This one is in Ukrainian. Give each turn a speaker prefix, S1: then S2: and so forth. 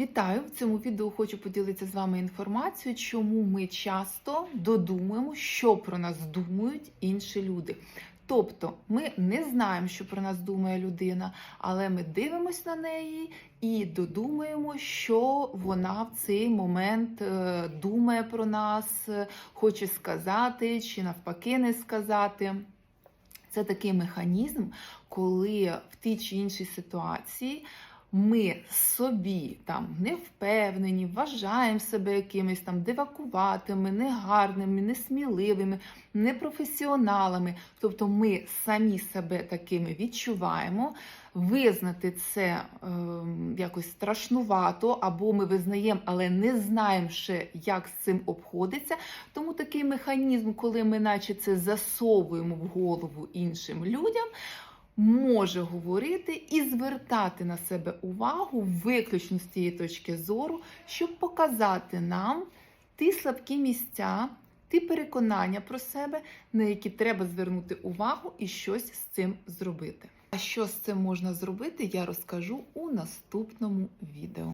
S1: Вітаю! В цьому відео хочу поділитися з вами інформацією, чому ми часто додумуємо, що про нас думають інші люди. Тобто ми не знаємо, що про нас думає людина, але ми дивимося на неї і додумуємо, що вона в цей момент е, думає про нас, е, хоче сказати чи навпаки не сказати. Це такий механізм, коли в тій чи іншій ситуації ми собі там не впевнені, вважаємо себе якимись там дивакуватими, негарними, несміливими, непрофесіоналами. Тобто ми самі себе такими відчуваємо. Визнати це е, якось страшнувато, або ми визнаємо, але не знаємо ще, як з цим обходиться. Тому такий механізм, коли ми, наче це засовуємо в голову іншим людям, може говорити і звертати на себе увагу виключно з цієї точки зору, щоб показати нам ті слабкі місця, ті переконання про себе, на які треба звернути увагу і щось з цим зробити. А що з цим можна зробити, я розкажу у наступному відео.